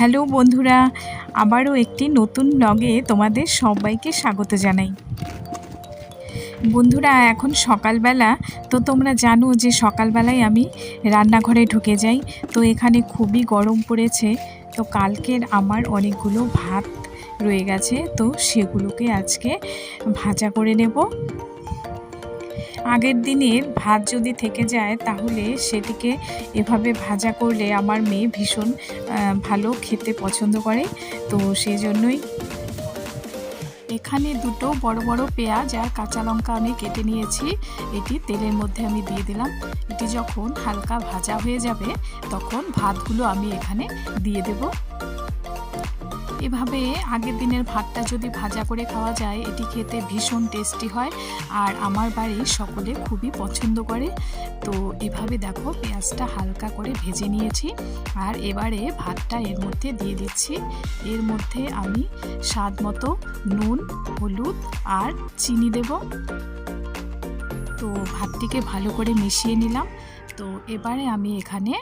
Hello বন্ধুরা, আবারও একটি নতুন ব্লগে তোমাদের সবাইকে স্বাগত জানাই। বন্ধুরা, এখন সকালবেলা, তো তোমরা জানো যে সকালবেলায় আমি রান্নাঘরে ঢুকে যাই, তো এখানে খুবই গরম পড়েছে, তো কালকের আমার অনেকগুলো ভাত রয়ে গেছে, তো সেগুলোকে আজকে ভাজা করে নেব। আগের দিনের ভাত যদি থেকে যায়, তাহলে সেটিকে এভাবে ভাজা করলে আমার মেয়ে ভীষণ ভালো খেতে পছন্দ করে। তো সেই জন্যই এখানে দুটো বড় বড় পেঁয়াজ আর কাঁচা লঙ্কা আমি কেটে নিয়েছি। এটি তেলের মধ্যে আমি দিয়ে দিলাম। এটি যখন হালকা ভাজা হয়ে যাবে, তখন ভাতগুলো আমি এখানে দিয়ে দেব। এভাবে আগের দিনের ভাতটা যদি ভাজা করে খাওয়া যায়, এটি খেতে ভীষণ টেস্টি হয় আর আমার বাড়ির সকলে খুবই পছন্দ করে। তো এভাবে দেখো পেঁয়াজটা হালকা করে ভেজে নিয়েছি আর এবারে ভাতটা এর মধ্যে দিয়ে দিচ্ছি। এর মধ্যে আমি স্বাদ মতো নুন, হলুদ আর চিনি দেব। তো ভাতটিকে ভালো করে মিশিয়ে নিলাম। তো এবারে আমি এখানে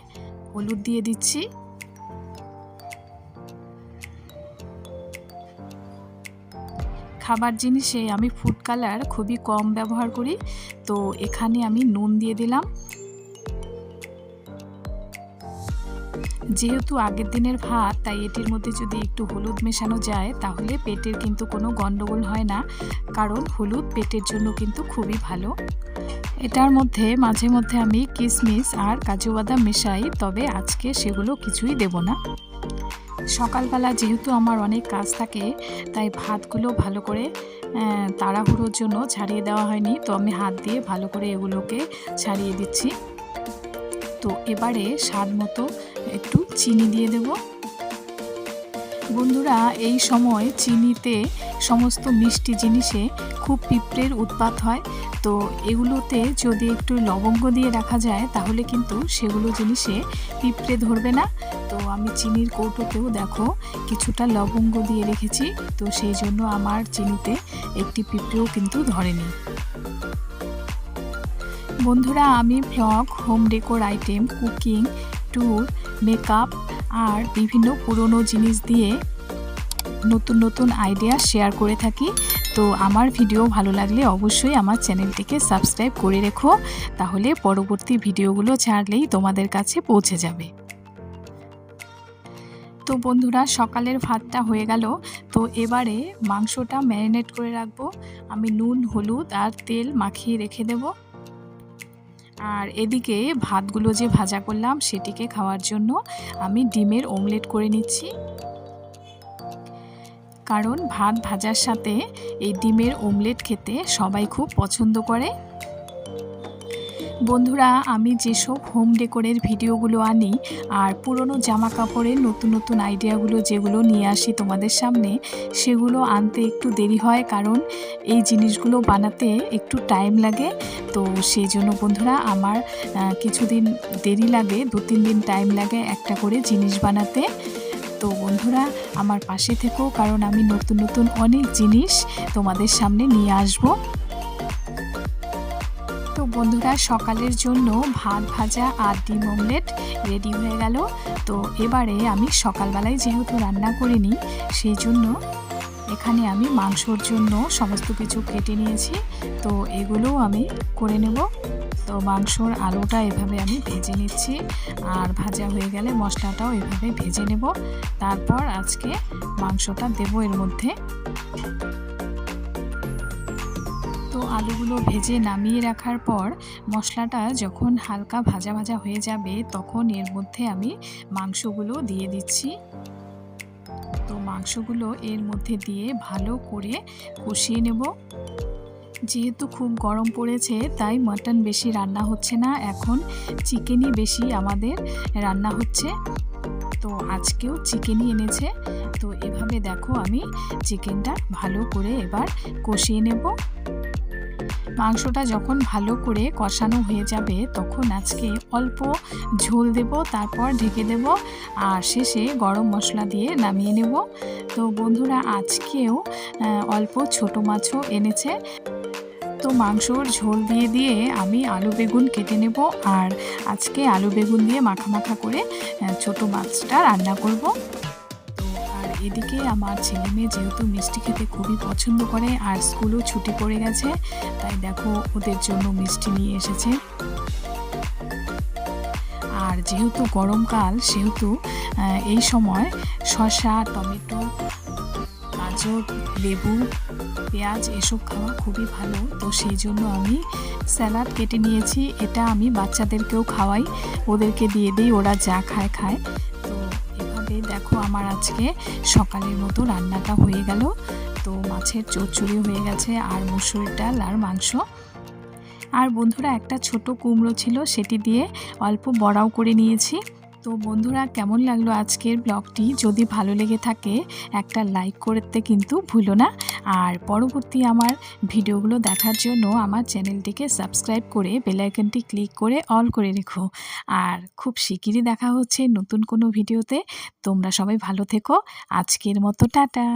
হলুদ দিয়ে দিচ্ছি। খাবার জিনিসে আমি ফুড কালার খুবই কম ব্যবহার করি। তো এখানে আমি নুন দিয়ে দিলাম। যেহেতু আগের দিনের ভাত, তাই এটির মধ্যে যদি একটু হলুদ মেশানো যায়, তাহলে পেটের কিন্তু কোনো গণ্ডগোল হয় না। কারণ হলুদ পেটের জন্য কিন্তু খুবই ভালো। এটার মধ্যে, মাঝে মধ্যে আমি কিশমিশ আর কাজু বাদাম মেশাই, তবে আজকে সেগুলো কিছুই দেব না। সকালবেলা যেহেতু আমার অনেক কাজ থাকে, তাই ভাতগুলো ভালো করে তাড়াহুড়োর জন্য ছাড়িয়ে দেওয়া হয়নি। তো আমি হাত দিয়ে ভালো করে এগুলোকে ছাড়িয়ে দিচ্ছি। তো এবারে স্বাদ মতো একটু চিনি দিয়ে দেব। বন্ধুরা, এই সময় চিনিতে সমস্ত মিষ্টি জিনিসে খুব পিঁপড়ের উৎপাত হয়। তো এগুলোতে যদি একটু লবঙ্গ দিয়ে রাখা যায়, তাহলে কিন্তু সেগুলো জিনিসে পিঁপড়ে ধরবে না। আমি চিনির কৌটোতেও দেখো কিছুটা লবঙ্গ দিয়ে রেখেছি, তো সেই জন্য আমার চিনিতে একটি পিঁপড়েও কিন্তু ধরেনি। বন্ধুরা, আমি blog home decor item, cooking, tour, makeup আর বিভিন্ন পুরনো জিনিস দিয়ে নতুন নতুন আইডিয়া শেয়ার করে থাকি। তো আমার ভিডিও ভালো লাগলে অবশ্যই আমার চ্যানেলটিকে সাবস্ক্রাইব করে রেখো, তাহলে পরবর্তী ভিডিওগুলো ছাড়লেই তোমাদের কাছে পৌঁছে যাবে। তো বন্ধুরা, সকালের ভাতটা হয়ে গেল। তো এবারে মাংসটা ম্যারিনেট করে রাখব। আমি নুন, হলুদ আর তেল মাখিয়ে রেখে দেব। আর এদিকে ভাতগুলো যে ভাজা করলাম সেটিকে খাওয়ার জন্য আমি ডিমের অমলেট করে নিচ্ছি। কারণ ভাত ভাজার সাথে এই ডিমের অমলেট খেতে সবাই খুব পছন্দ করে। বন্ধুরা, আমি যেসব হোম ডেকোরের ভিডিওগুলো আনি আর পুরনো জামা কাপড়ের নতুন নতুন আইডিয়াগুলো যেগুলো নিয়ে আসি তোমাদের সামনে, সেগুলো আনতে একটু দেরি হয় কারণ এই জিনিসগুলো বানাতে একটু টাইম লাগে। তো সেই জন্য বন্ধুরা, আমার কিছুদিন দেরি লাগে, দু তিন দিন টাইম লাগে একটা করে জিনিস বানাতে। তো বন্ধুরা, আমার পাশে থেকেও কারণ আমি নতুন নতুন অনেক জিনিস তোমাদের সামনে নিয়ে আসব। তো বন্ধুরা, সকালের জন্য ভাত ভাজা আর ডিম অমলেট রেডি হয়ে গেল। তো এবারে আমি সকালবেলায় যেহেতু রান্না করিনি, সেই জন্য এখানে আমি মাংসর জন্য সমস্ত কিছু কেটে নিয়েছি। তো এগুলোও আমি করে নেব। তো মাংসর আলুটা এভাবে আমি ভেজে নিচ্ছি আর ভাজা হয়ে গেলে মশলাটাও এভাবে ভেজে নেব। তারপর আজকে মাংসটা দেব এর মধ্যে। তো আলুগুলো ভেজে নামিয়ে রাখার পর মশলাটা যখন হালকা ভাজা ভাজা হয়ে যাবে, তখন এর মধ্যে আমি মাংসগুলো দিয়ে দিচ্ছি। তো মাংসগুলো এর মধ্যে দিয়ে ভালো করে কষিয়ে নেব। যেহেতু খুব গরম পড়েছে, তাই মাটন বেশি রান্না হচ্ছে না। এখন চিকেনই বেশি আমাদের রান্না হচ্ছে। তো আজকেও চিকেনই এনেছে। তো এভাবে দেখো আমি চিকেনটা ভালো করে এবার কষিয়ে নেব। মাংসটা যখন ভালো করে কষানো হয়ে যাবে, তখন আজকে অল্প ঝোল দেব, তারপর ঢেকে দেব, আর শেষে গরম মশলা দিয়ে নামিয়ে নেব। তো বন্ধুরা, আজকেও অল্প ছোট মাছও এনেছে। তো মাংসর ঝোল দিয়ে দিয়ে আমি আলু বেগুন কেটে নেব, আর আজকে আলু বেগুন দিয়ে মাখা মাখা করে ছোট মাছটা রান্না করব। এদিকে আমার ছেলে মেয়ে যেহেতু মিষ্টি খেতে খুবই পছন্দ করে আর স্কুলও ছুটি পড়ে গেছে, তাই দেখো ওদের জন্য মিষ্টি নিয়ে এসেছে। আর যেহেতু গরমকাল, সেহেতু এই সময় শসা, টমেটো, গাজর, লেবু, পেঁয়াজ এসব খাওয়া খুবই ভালো। তো সেই জন্য আমি স্যালাড কেটে নিয়েছি, এটা আমি বাচ্চাদেরকেও খাওয়াই, ওদেরকে দিয়ে দিই, ওরা যা খায় খায়। দেখো আমার আজকে সকালের মতো রান্নাটা হয়ে গেল। তো মাছের চচ্চড়ি হয়ে গেছে আর মুসুর ডাল আর মাংস। আর বন্ধুরা একটা ছোট কুমড়ো ছিল, সেটি দিয়ে অল্প বড়াও করে নিয়েছি। তো বন্ধুরা, কেমন লাগল আজকের ব্লগটি? যদি ভালো লেগে থাকে, একটা লাইক করতে কিন্তু ভুলো না। আর পরবর্তী আমার ভিডিওগুলো দেখার জন্য আমার চ্যানেলটিকে সাবস্ক্রাইব করে বেলাইকনটি ক্লিক করে অল করে রেখো। আর খুব শিগগিরই দেখা হচ্ছে নতুন কোনো ভিডিওতে। তোমরা সবাই ভালো থেকো। আজকের মতো, টাটা!